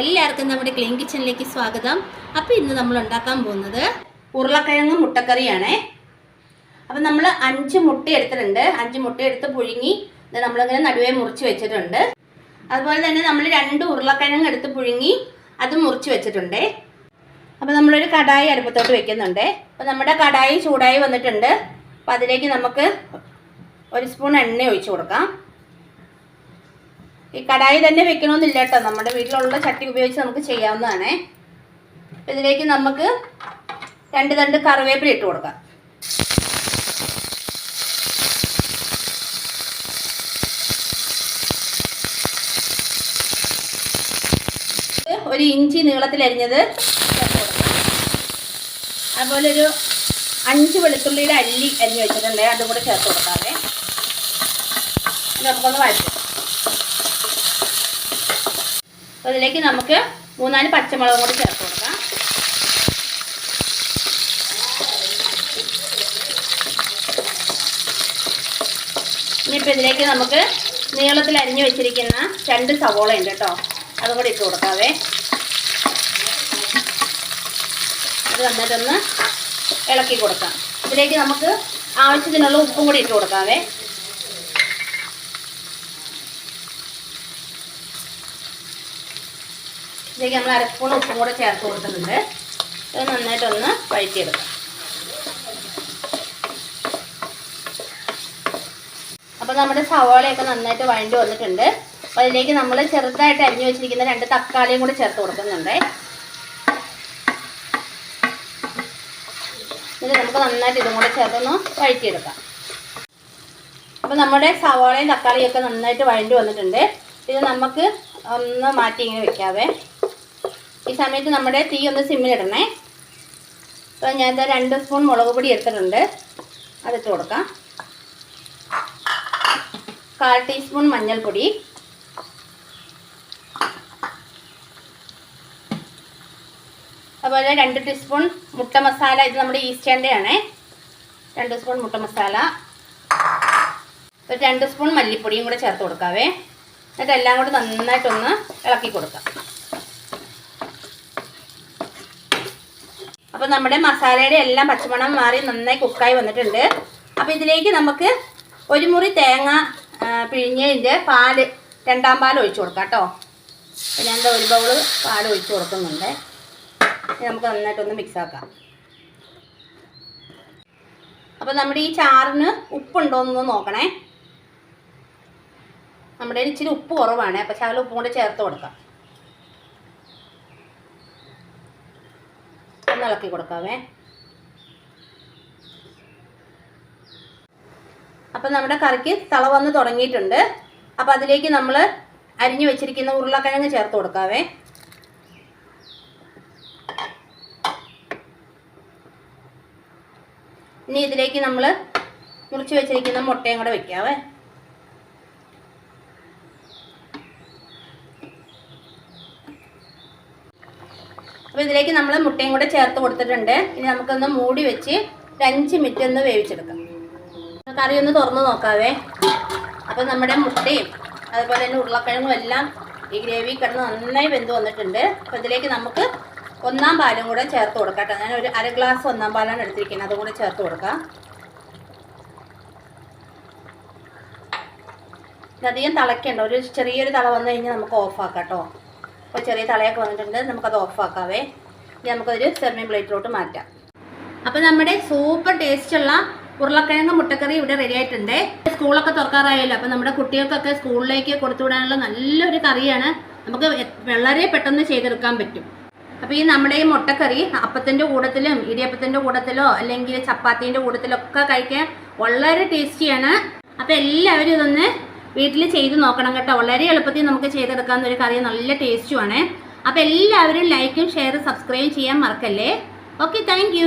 എല്ലാവർക്കും നമ്മുടെ ക്ലീൻ കിച്ചണിലേക്ക് സ്വാഗതം. അപ്പോൾ ഇന്ന് നമ്മൾ ഉണ്ടാക്കാൻ പോകുന്നത് ഉരുളക്കിഴങ്ങ് മുട്ടക്കറിയാണേ. അപ്പം നമ്മൾ അഞ്ച് മുട്ട എടുത്തിട്ടുണ്ട്. അഞ്ച് മുട്ട എടുത്ത് പുഴുങ്ങി നമ്മളിങ്ങനെ നടുവേ മുറിച്ച് വെച്ചിട്ടുണ്ട്. അതുപോലെ തന്നെ നമ്മൾ രണ്ട് ഉരുളക്കിഴങ്ങ് എടുത്ത് പുഴുങ്ങി അത് മുറിച്ച് വെച്ചിട്ടുണ്ട്. അപ്പോൾ നമ്മളൊരു കടായി അടുപ്പത്തോട്ട് വെക്കുന്നുണ്ട്. അപ്പോൾ നമ്മുടെ കടായി ചൂടായി വന്നിട്ടുണ്ട്. അപ്പോൾ അതിലേക്ക് നമുക്ക് ഒരു സ്പൂൺ എണ്ണ ഒഴിച്ചു കൊടുക്കാം. ഈ കടായി തന്നെ വെക്കണമെന്നില്ല കേട്ടോ നമ്മുടെ വീട്ടിലുള്ള ചട്ടി ഉപയോഗിച്ച് നമുക്ക് ചെയ്യാവുന്നതാണേ. അപ്പം ഇതിലേക്ക് നമുക്ക് രണ്ട് തണ്ട് കറിവേപ്പില ഇട്ട് കൊടുക്കാം. ഒരു ഇഞ്ചി കൊടുക്കാം അതുപോലെ ഒരു അഞ്ച് വെളുത്തുള്ളിയുടെ അല്ലി അരിഞ്ഞ് വെച്ചിട്ടുണ്ട്. അതും കൂടെ ചേർത്ത് കൊടുക്കാമേ നമുക്കൊന്ന് വഴറ്റും. അപ്പോൾ അതിലേക്ക് നമുക്ക് മൂന്നാൽ പച്ചമുളകും കൂടി ചേർത്ത് കൊടുക്കാം. ഇനിയിപ്പോൾ ഇതിലേക്ക് നമുക്ക് നീളത്തിൽ അരിഞ്ഞു വെച്ചിരിക്കുന്ന രണ്ട് സവോള ഉണ്ട് കേട്ടോ. അതും കൂടി ഇട്ട് കൊടുക്കാവേ. അത് നന്നായിട്ടൊന്ന് ഇളക്കി കൊടുക്കാം. ഇതിലേക്ക് നമുക്ക് ആവശ്യത്തിനുള്ള ഉപ്പും കൂടി ഇട്ട് കൊടുക്കാവേ. ഇതിലേക്ക് നമ്മൾ അര സ്പൂൺ ഉപ്പും കൂടെ ചേർത്ത് കൊടുക്കുന്നുണ്ട് അത് നന്നായിട്ടൊന്ന് വഴറ്റിയെടുക്കാം. അപ്പോൾ നമ്മുടെ സവാളയൊക്കെ നന്നായിട്ട് വഴണ്ടി വന്നിട്ടുണ്ട്. അപ്പോൾ അതിലേക്ക് നമ്മൾ ചെറുതായിട്ട് അരിഞ്ഞു വെച്ചിരിക്കുന്ന രണ്ട് തക്കാളിയും കൂടെ ചേർത്ത് കൊടുക്കുന്നുണ്ട്. എന്നിട്ട് നമുക്ക് നന്നായിട്ട് ഇതും കൂടെ ചേർത്തൊന്ന് വഴറ്റിയെടുക്കാം. അപ്പോൾ നമ്മുടെ സവാളയും തക്കാളിയും ഒക്കെ നന്നായിട്ട് വഴണ്ടി വന്നിട്ടുണ്ട്. ഇത് നമുക്ക് ഒന്ന് മാറ്റി ഇങ്ങനെ വെക്കാവേ. ഈ സമയത്ത് നമ്മുടെ തീ ഒന്ന് സിമ്മിലിടണേ. അപ്പോൾ ഞാൻ ഇതാ രണ്ട് സ്പൂൺ മുളക് പൊടി എടുത്തിട്ടുണ്ട്. അതിട്ട് കൊടുക്കാം. കാൽ ടീസ്പൂൺ മഞ്ഞൾപ്പൊടി. അതുപോലെ രണ്ട് ടീസ്പൂൺ മുട്ട മസാല. ഇത് നമ്മുടെ ഈസ്റ്റേന്റെ ആണേ രണ്ട് സ്പൂൺ മുട്ട മസാല. ഒരു രണ്ട് സ്പൂൺ മല്ലിപ്പൊടിയും കൂടെ ചേർത്ത് കൊടുക്കാവേ. എന്നിട്ട് എല്ലാം കൂടെ നന്നായിട്ടൊന്ന് ഇളക്കി കൊടുക്കാം. അപ്പോൾ നമ്മുടെ മസാലയുടെ എല്ലാം പച്ചമണം മാറി നന്നായി കുക്കായി വന്നിട്ടുണ്ട്. അപ്പോൾ ഇതിലേക്ക് നമുക്ക് ഒരു മുറി തേങ്ങ പിഴിഞ്ഞതിന്റെ പാൽ രണ്ടാം പാൽ ഒഴിച്ചു കൊടുക്കാം കേട്ടോ. ഞാൻ ഒരു ബൗൾ പാൽ ഒഴിച്ചു കൊടുക്കുന്നുണ്ട്. നമുക്ക് നന്നായിട്ടൊന്ന് മിക്സ് ആക്കാം. അപ്പോൾ നമ്മുടെ ഈ ചാറിന് ഉപ്പുണ്ടോ എന്ന് നോക്കണേ. നമ്മുടെ ഇച്ചിരി ഉപ്പ് കുറവാണ്. അപ്പോൾ ശകലം ഉപ്പും കൂടെ ചേർത്ത് കൊടുക്കാം. ഒന്ന് ഇളക്കി കൊടുക്കാവേ. അപ്പം നമ്മുടെ കറിക്ക് തള വന്ന് തുടങ്ങിയിട്ടുണ്ട്. അപ്പം അതിലേക്ക് നമ്മൾ അരിഞ്ഞു വെച്ചിരിക്കുന്ന ഉരുളക്കിഴങ്ങ് ചേർത്ത് കൊടുക്കാവേ. ഇനി ഇതിലേക്ക് നമ്മൾ മുറിച്ച് വെച്ചിരിക്കുന്ന മുട്ടയും കൂടെ വെക്കാവേ. അപ്പോൾ ഇതിലേക്ക് നമ്മൾ മുട്ടയും കൂടെ ചേർത്ത് കൊടുത്തിട്ടുണ്ട്. ഇനി നമുക്കൊന്ന് മൂടി വെച്ച് ഒരു അഞ്ച് മിനിറ്റ് ഒന്ന് വേവിച്ചെടുക്കാം. കറി ഒന്ന് തുറന്ന് നോക്കാവേ. അപ്പോൾ നമ്മുടെ മുട്ടയും അതുപോലെ തന്നെ ഉരുളക്കിഴങ്ങും എല്ലാം ഈ ഗ്രേവി കിടന്ന് നന്നായി വെന്ത് വന്നിട്ടുണ്ട്. അപ്പോൾ ഇതിലേക്ക് നമുക്ക് ഒന്നാം പാലും കൂടെ ചേർത്ത് കൊടുക്കാം ഞാൻ ഒരു അര ഗ്ലാസ് ഒന്നാം പാലാണ് എടുത്തിരിക്കുന്നത്. അതും കൂടെ ചേർത്ത് കൊടുക്കാം. അധികം തിളയ്ക്കണ്ട ഒരു ചെറിയൊരു തള വന്നു കഴിഞ്ഞാൽ നമുക്ക് ഓഫാക്കാം കേട്ടോ. അപ്പോൾ ചെറിയ തളയൊക്കെ വന്നിട്ടുണ്ട്. നമുക്കത് ഓഫാക്കാവേ ഇനി നമുക്കതൊരു സെർവിങ് പ്ലേറ്റിലോട്ട് മാറ്റാം. അപ്പോൾ നമ്മുടെ സൂപ്പർ ടേസ്റ്റുള്ള ഉരുളക്കിഴങ്ങ് മുട്ടക്കറി ഇവിടെ റെഡി ആയിട്ടുണ്ട്. സ്കൂളൊക്കെ തുറക്കാറായല്ലോ. അപ്പോൾ നമ്മുടെ കുട്ടികൾക്കൊക്കെ സ്കൂളിലേക്ക് കൊടുത്തുവിടാനുള്ള നല്ലൊരു കറിയാണ്. നമുക്ക് വളരെ പെട്ടെന്ന് ചെയ്തെടുക്കാൻ പറ്റും. അപ്പോൾ ഈ നമ്മുടെ ഈ മുട്ടക്കറി അപ്പത്തിന്റെ കൂടത്തിലും ഇടിയപ്പത്തിന്റെ കൂടത്തിലോ അല്ലെങ്കിൽ ചപ്പാത്തീന്റെ കൂടത്തിലൊക്കെ കഴിക്കാൻ വളരെ ടേസ്റ്റിയാണ് അപ്പോൾ എല്ലാവരും ഇതൊന്ന് വീട്ടിൽ ചെയ്ത് നോക്കണം കേട്ടോ. വളരെ എളുപ്പത്തിൽ നമുക്ക് ചെയ്തെടുക്കാവുന്ന ഒരു കറി നല്ല ടേസ്റ്റുമാണ് അപ്പോൾ എല്ലാവരും ലൈക്കും ഷെയറും സബ്സ്ക്രൈബ് ചെയ്യാൻ മറക്കല്ലേ? Okay thank